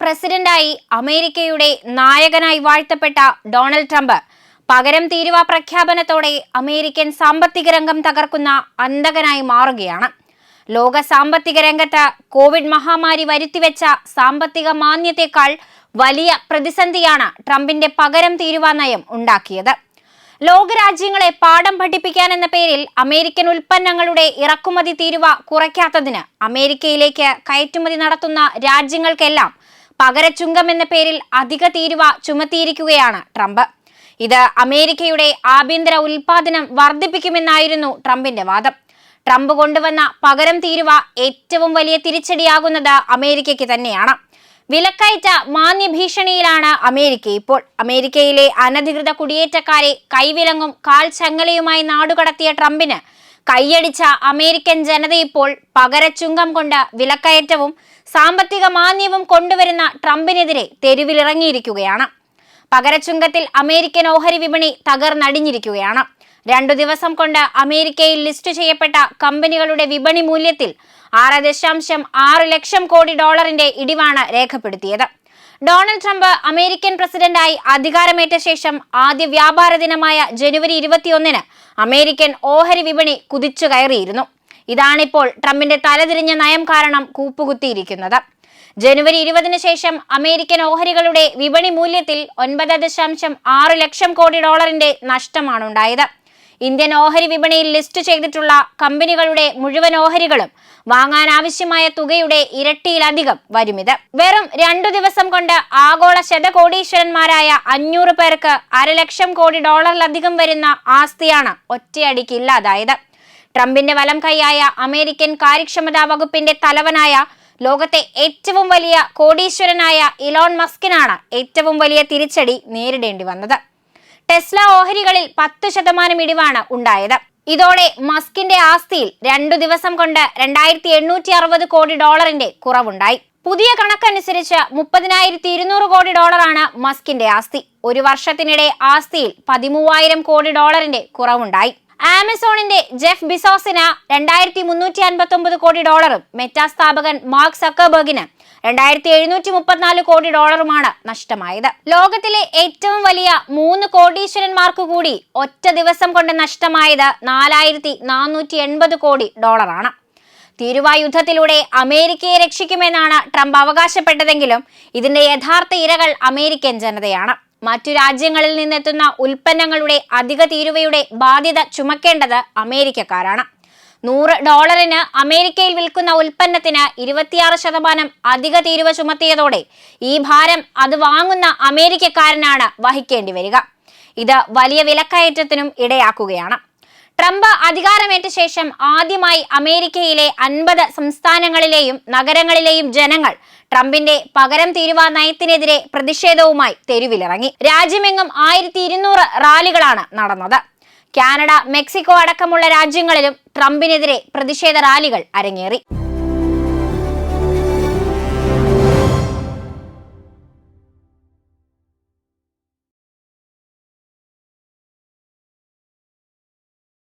പ്രസിഡന്റായി അമേരിക്കയുടെ നായകനായി വാഴ്ത്തപ്പെട്ട ഡൊണാൾഡ് ട്രംപ് പകരം തീരുവ പ്രഖ്യാപനത്തോടെ അമേരിക്കൻ സാമ്പത്തിക രംഗം തകർക്കുന്ന അന്തകനായി മാറുകയാണ്. ലോക സാമ്പത്തിക രംഗത്ത് കോവിഡ് മഹാമാരി വരുത്തിവെച്ച സാമ്പത്തിക മാന്യത്തെക്കാൾ വലിയ പ്രതിസന്ധിയാണ് ട്രംപിന്റെ പകരം തീരുവ നയം ഉണ്ടാക്കിയത്. ലോകരാജ്യങ്ങളെ പാഠം പഠിപ്പിക്കാൻ എന്ന പേരിൽ അമേരിക്കൻ ഉൽപ്പന്നങ്ങളുടെ ഇറക്കുമതി തീരുവ കുറയ്ക്കാത്തതിന് അമേരിക്കയിലേക്ക് കയറ്റുമതി നടത്തുന്ന രാജ്യങ്ങൾക്കെല്ലാം പകരച്ചുങ്കം എന്ന പേരിൽ അധിക തീരുവ ചുമത്തിയിരിക്കുകയാണ് ട്രംപ്. ഇത് അമേരിക്കയുടെ ആഭ്യന്തര ഉൽപാദനം വർദ്ധിപ്പിക്കുമെന്നായിരുന്നു ട്രംപിന്റെ വാദം. ട്രംപ് കൊണ്ടുവന്ന പകരം തീരുവ ഏറ്റവും വലിയ തിരിച്ചടിയാകുന്നത് അമേരിക്കയ്ക്ക് തന്നെയാണ്. വിലക്കയറ്റ മാന്യ ഭീഷണിയിലാണ് അമേരിക്ക. ഇപ്പോൾ അമേരിക്കയിലെ അനധികൃത കുടിയേറ്റക്കാരെ കൈവിലങ്ങും കാൽ ചങ്ങലയുമായി നാടുകടത്തിയ ട്രംപിന് കൈയടിച്ച അമേരിക്കൻ ജനത ഇപ്പോൾ പകരച്ചുങ്കം കൊണ്ട് വിലക്കയറ്റവും സാമ്പത്തിക മാന്യവും കൊണ്ടുവരുന്ന ട്രംപിനെതിരെ തെരുവിലിറങ്ങിയിരിക്കുകയാണ്. പകരച്ചുങ്കത്തിൽ അമേരിക്കൻ ഓഹരി വിപണി തകർന്നടിഞ്ഞിരിക്കുകയാണ്. രണ്ടു ദിവസം കൊണ്ട് അമേരിക്കയിൽ ലിസ്റ്റ് ചെയ്യപ്പെട്ട കമ്പനികളുടെ വിപണി മൂല്യത്തിൽ ആറ് ദശാംശം ആറ് ലക്ഷം കോടി ഡോളറിന്റെ ഇടിവാണ് രേഖപ്പെടുത്തിയത്. ഡൊണാൾഡ് ട്രംപ് അമേരിക്കൻ പ്രസിഡന്റായി അധികാരമേറ്റ ശേഷം ആദ്യ വ്യാപാര ദിനമായ ജനുവരി ഇരുപത്തിയൊന്നിന് അമേരിക്കൻ ഓഹരി വിപണി കുതിച്ചു കയറിയിരുന്നു. ഇതാണിപ്പോൾ ട്രംപിന്റെ തലതിരിഞ്ഞ നയം കാരണം കൂപ്പുകുത്തിയിരിക്കുന്നത്. ജനുവരി ഇരുപതിന് ശേഷം അമേരിക്കൻ ഓഹരികളുടെ വിപണി മൂല്യത്തിൽ ഒൻപത് ദശാംശം ആറ് ലക്ഷം കോടി ഡോളറിന്റെ നഷ്ടമാണ് ഉണ്ടായത് ഇന്ത്യൻ ഓഹരി വിപണിയിൽ ലിസ്റ്റ് ചെയ്തിട്ടുള്ള കമ്പനികളുടെ മുഴുവൻ ഓഹരികളും വാങ്ങാൻ ആവശ്യമായ തുകയുടെ ഇരട്ടിയിലധികം വരുമിത് വെറും രണ്ടു ദിവസം കൊണ്ട് ആഗോള ശതകോടീശ്വരന്മാരായ അഞ്ഞൂറ് പേർക്ക് അരലക്ഷം കോടി ഡോളറിലധികം വരുന്ന ആസ്തിയാണ് ഒറ്റയടിക്ക് ഇല്ലാതായത്. ട്രംപിന്റെ വലം കൈയായ അമേരിക്കൻ കാര്യക്ഷമതാ വകുപ്പിന്റെ തലവനായ ലോകത്തെ ഏറ്റവും വലിയ കോടീശ്വരനായ ഇലോൺ മസ്കിനാണ് ഏറ്റവും വലിയ തിരിച്ചടി നേരിടേണ്ടി വന്നത്. ടെസ്ല ഓഹരികളിൽ പത്ത് ശതമാനം ഇടിവാണ് ഉണ്ടായത്. ഇതോടെ മസ്കിന്റെ ആസ്തിയിൽ രണ്ടു ദിവസം കൊണ്ട് രണ്ടായിരത്തി എണ്ണൂറ്റി അറുപത് കോടി ഡോളറിന്റെ കുറവുണ്ടായി. പുതിയ കണക്കനുസരിച്ച് മുപ്പതിനായിരത്തി ഇരുന്നൂറ് കോടി ഡോളറാണ് മസ്കിന്റെ ആസ്തി. ഒരു വർഷത്തിനിടെ ആസ്തിയിൽ പതിമൂവായിരം കോടി ഡോളറിന്റെ കുറവുണ്ടായി. ആമസോണിന്റെ ജെഫ് ബിസോസിന് രണ്ടായിരത്തി മുന്നൂറ്റി അൻപത്തി ഒമ്പത് കോടി ഡോളറും മെറ്റാ സ്ഥാപകൻ മാർക്ക് സക്കർബർഗിന് രണ്ടായിരത്തി എഴുന്നൂറ്റി മുപ്പത്തിനാല് കോടി ഡോളറുമാണ് നഷ്ടമായത്. ലോകത്തിലെ ഏറ്റവും വലിയ മൂന്ന് കോടീശ്വരന്മാർക്ക് കൂടി ഒറ്റ ദിവസം കൊണ്ട് നഷ്ടമായത് നാലായിരത്തി നാനൂറ്റി എൺപത് കോടി ഡോളറാണ്. തീരുവ യുദ്ധത്തിലൂടെ അമേരിക്കയെ രക്ഷിക്കുമെന്നാണ് ട്രംപ് അവകാശപ്പെട്ടതെങ്കിലും ഇതിന്റെ യഥാർത്ഥ ഇരകൾ അമേരിക്കൻ ജനതയാണ്. മറ്റു രാജ്യങ്ങളിൽ നിന്നെത്തുന്ന ഉൽപ്പന്നങ്ങളുടെ അധിക തീരുവയുടെ ബാധ്യത ചുമക്കേണ്ടത് അമേരിക്കക്കാരാണ്. നൂറ് ഡോളറിന് അമേരിക്കയിൽ വിൽക്കുന്ന ഉൽപ്പന്നത്തിന് ഇരുപത്തിയാറ് ശതമാനം അധിക തീരുവ ചുമത്തിയതോടെ ഈ ഭാരം അത് വാങ്ങുന്ന അമേരിക്കക്കാരനാണ് വഹിക്കേണ്ടി വരിക. ഇത് വലിയ വിലക്കയറ്റത്തിനും ഇടയാക്കുകയാണ്. ട്രംപ് അധികാരമേറ്റ ശേഷം ആദ്യമായി അമേരിക്കയിലെ അൻപത് സംസ്ഥാനങ്ങളിലെയും നഗരങ്ങളിലെയും ജനങ്ങൾ ട്രംപിന്റെ പകരം തീരുവ നയത്തിനെതിരെ പ്രതിഷേധവുമായി തെരുവിലിറങ്ങി. രാജ്യമെങ്ങും ആയിരത്തി ഇരുന്നൂറ് റാലികളാണ് നടന്നത്. കാനഡ മെക്സിക്കോ അടക്കമുള്ള രാജ്യങ്ങളിലും ട്രംപിനെതിരെ പ്രതിഷേധ റാലികൾ അരങ്ങേറി.